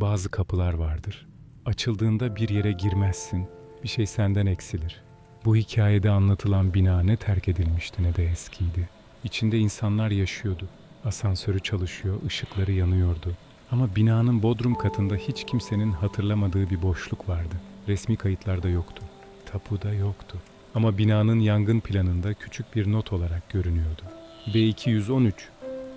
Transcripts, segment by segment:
Bazı kapılar vardır. Açıldığında bir yere girmezsin. Bir şey senden eksilir. Bu hikayede anlatılan bina ne terk edilmişti ne de eskiydi. İçinde insanlar yaşıyordu. Asansörü çalışıyor, ışıkları yanıyordu. Ama binanın bodrum katında hiç kimsenin hatırlamadığı bir boşluk vardı. Resmi kayıtlarda yoktu. Tapuda yoktu. Ama binanın yangın planında küçük bir not olarak görünüyordu. B213,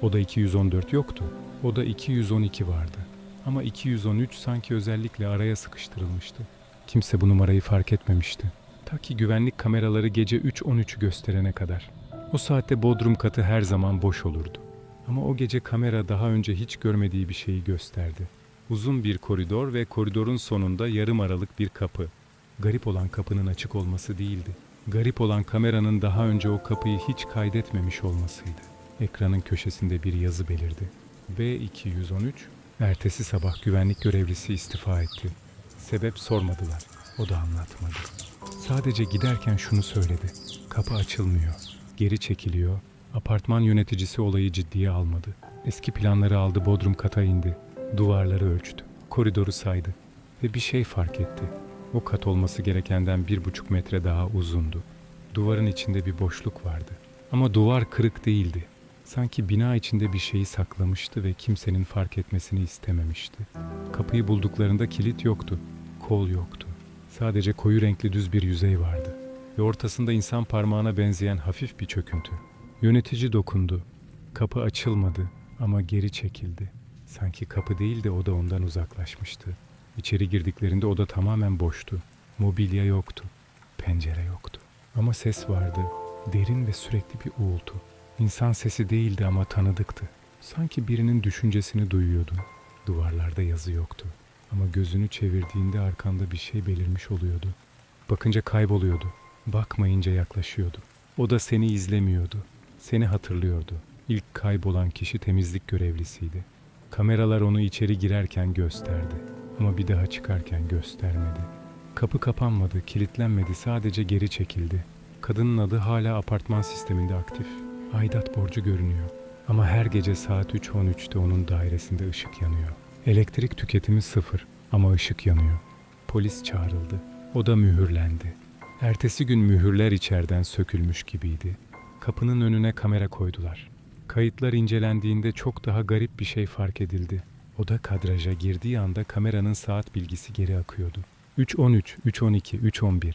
o da 214 yoktu. O da 212 vardı. Ama 213 sanki özellikle araya sıkıştırılmıştı. Kimse bu numarayı fark etmemişti. Ta ki güvenlik kameraları gece 3.13'ü gösterene kadar. O saatte bodrum katı her zaman boş olurdu. Ama o gece kamera daha önce hiç görmediği bir şeyi gösterdi. Uzun bir koridor ve koridorun sonunda yarım aralık bir kapı. Garip olan kapının açık olması değildi. Garip olan kameranın daha önce o kapıyı hiç kaydetmemiş olmasıydı. Ekranın köşesinde bir yazı belirdi. B213 Ertesi sabah güvenlik görevlisi istifa etti. Sebep sormadılar. O da anlatmadı. Sadece giderken şunu söyledi. Kapı açılmıyor. Geri çekiliyor. Apartman yöneticisi olayı ciddiye almadı. Eski planları aldı Bodrum kata indi. Duvarları ölçtü. Koridoru saydı. Ve bir şey fark etti. O kat olması gerekenden bir buçuk metre daha uzundu. Duvarın içinde bir boşluk vardı. Ama duvar kırık değildi. Sanki bina içinde bir şeyi saklamıştı ve kimsenin fark etmesini istememişti. Kapıyı bulduklarında kilit yoktu, kol yoktu. Sadece koyu renkli düz bir yüzey vardı ve ortasında insan parmağına benzeyen hafif bir çöküntü. Yönetici dokundu. Kapı açılmadı ama geri çekildi. Sanki kapı değil de o da ondan uzaklaşmıştı. İçeri girdiklerinde oda tamamen boştu. Mobilya yoktu. Pencere yoktu. Ama ses vardı. Derin ve sürekli bir uğultu. İnsan sesi değildi ama tanıdıktı. Sanki birinin düşüncesini duyuyordun. Duvarlarda yazı yoktu. Ama gözünü çevirdiğinde arkanda bir şey belirmiş oluyordu. Bakınca kayboluyordu. Bakmayınca yaklaşıyordu. O da seni izlemiyordu. Seni hatırlıyordu. İlk kaybolan kişi temizlik görevlisiydi. Kameralar onu içeri girerken gösterdi. Ama bir daha çıkarken göstermedi. Kapı kapanmadı, kilitlenmedi, sadece geri çekildi. Kadının adı hala apartman sisteminde aktif. Aidat borcu görünüyor. Ama her gece saat 3.13'te onun dairesinde ışık yanıyor. Elektrik tüketimi sıfır ama ışık yanıyor. Polis çağrıldı. O da mühürlendi. Ertesi gün mühürler içeriden sökülmüş gibiydi. Kapının önüne kamera koydular. Kayıtlar incelendiğinde çok daha garip bir şey fark edildi. O da kadraja girdiği anda kameranın saat bilgisi geri akıyordu. 3.13, 3.12, 3.11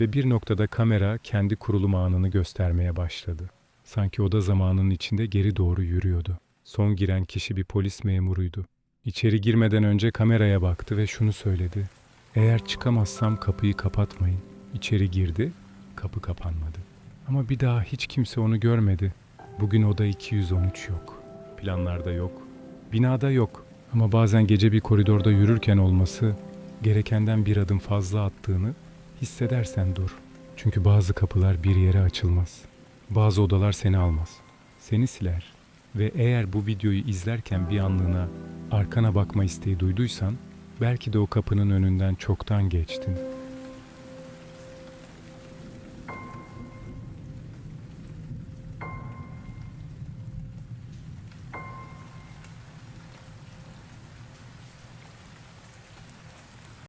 ve bir noktada kamera kendi kurulum anını göstermeye başladı. Sanki oda zamanının içinde geri doğru yürüyordu. Son giren kişi bir polis memuruydu. İçeri girmeden önce kameraya baktı ve şunu söyledi. Eğer çıkamazsam kapıyı kapatmayın. İçeri girdi, kapı kapanmadı. Ama bir daha hiç kimse onu görmedi. Bugün oda 213 yok. Planlarda yok. Binada yok. Ama bazen gece bir koridorda yürürken olması gerekenden bir adım fazla attığını hissedersen dur. Çünkü bazı kapılar bir yere açılmaz. Bazı odalar seni almaz. Seni siler. Ve eğer bu videoyu izlerken bir anlığına arkana bakma isteği duyduysan belki de o kapının önünden çoktan geçtin.